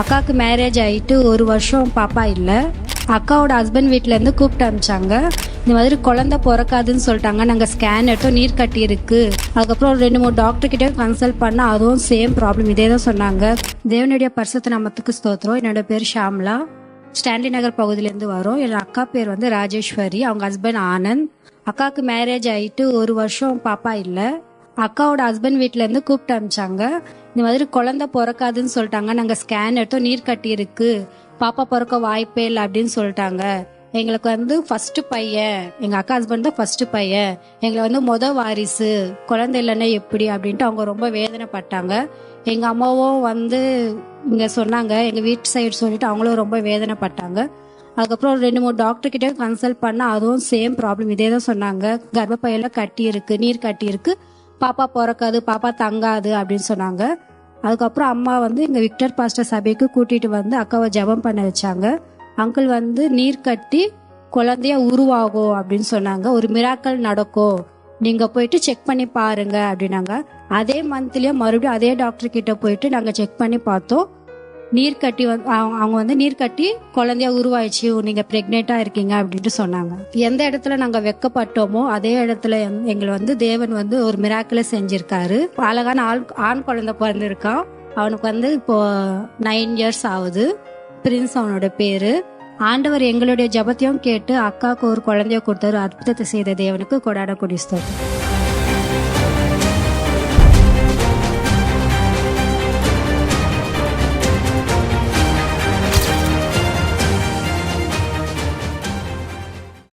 அக்காவுக்கு மேரேஜ் ஆகிட்டு ஒரு வருஷம் பாப்பா இல்லை. அக்காவோட ஹஸ்பண்ட் வீட்டிலேருந்து கூப்பிட்டு அனுப்பிச்சாங்க இந்த மாதிரி குழந்தை பிறக்காதுன்னு சொல்லிட்டாங்க. நாங்கள் ஸ்கேன் எடுத்தோம் நீர் கட்டி இருக்கு. அதுக்கப்புறம் ஒரு ரெண்டு மூணு டாக்டர் கிட்டே கன்சல்ட் பண்ணால் அதுவும் சேம் ப்ராப்ளம் இதே தான் சொன்னாங்க. தேவனுடைய பரிசுத்த நாமத்துக்கு ஸ்தோத்திரம். என்னோட பேர் ஷாம்லா. ஸ்டான்லி நகர் பகுதியிலேருந்து வரோம். என் அக்கா பேர் வந்து ராஜேஸ்வரி. அவங்க ஹஸ்பண்ட் ஆனந்த். அக்காவுக்கு மேரேஜ் ஆகிட்டு ஒரு வருஷம் பாப்பா இல்லை. அக்காவோட ஹஸ்பண்ட் வீட்டிலேருந்து கூப்பிட்டு அனுப்பிச்சாங்க இந்த மாதிரி குழந்தை பிறக்காதுன்னு சொல்லிட்டாங்க. நாங்கள் ஸ்கேன் எடுத்தோம். நீர் கட்டி இருக்கு. பாப்பா பிறக்க வாய்ப்பே இல்லை அப்படின்னு சொல்லிட்டாங்க. எங்களுக்கு வந்து ஃபர்ஸ்ட் பையன். எங்கள் அக்கா ஹஸ்பண்ட் தான் ஃபர்ஸ்ட் பையன். எங்களை வந்து முத வாரிசு. குழந்தை இல்லைன்னா எப்படி அப்படின்ட்டு அவங்க ரொம்ப வேதனைப்பட்டாங்க. எங்கள் அம்மாவும் வந்து இங்கே சொன்னாங்க. எங்கள் வீட்டு சைடு சொல்லிட்டு அவங்களும் ரொம்ப வேதனைப்பட்டாங்க. அதுக்கப்புறம் ரெண்டு மூணு டாக்டர் கிட்டே கன்சல்ட் பண்ணால் அதுவும் சேம் ப்ராப்ளம் இதே தான் சொன்னாங்க. கர்ப்பப்பையில கட்டி இருக்கு. நீர் கட்டி இருக்கு. பாப்பா பிறக்காது பாப்பா தங்காது அப்படின்னு சொன்னாங்க. அதுக்கப்புறம் அம்மா வந்து எங்கள் விக்டர் பாஸ்டர் சபைக்கு கூட்டிட்டு வந்து அக்காவை ஜெபம் பண்ண வச்சாங்க. அங்கிள் வந்து நீர் கட்டி குழந்தையா உருவாகும் அப்படின்னு சொன்னாங்க. ஒரு மிராக்கள் நடக்கும். நீங்க போயிட்டு செக் பண்ணி பாருங்க அப்படின்னாங்க. அதே மந்த்லயே மறுபடியும் அதே டாக்டர் கிட்ட போயிட்டு நாங்க செக் பண்ணி பார்த்தோம். நீர் கட்டி அவங்க அவங்க வந்து நீர் கட்டி குழந்தையா உருவாயிடுச்சு நீங்க பிரெக்னெண்டா இருக்கீங்க அப்படின்ட்டு சொன்னாங்க. எந்த இடத்துல நாங்க வெக்கப்பட்டோமோ அதே இடத்துல எங்களை வந்து தேவன் வந்து ஒரு மிராக்கில் செஞ்சிருக்காரு. அழகான ஆள் ஆண் குழந்தை பிறந்திருக்கான். அவனுக்கு வந்து இப்போ நைன் இயர்ஸ் ஆகுது. பிரின்ஸ் அவனோட பேரு. ஆண்டவர் எங்களுடைய ஜபத்தையும் கேட்டு அக்காவுக்கு ஒரு குழந்தைய கொடுத்தாரு. அற்புதத்தை செய்த தேவனுக்கு கொடாட குடிஸ்தோம்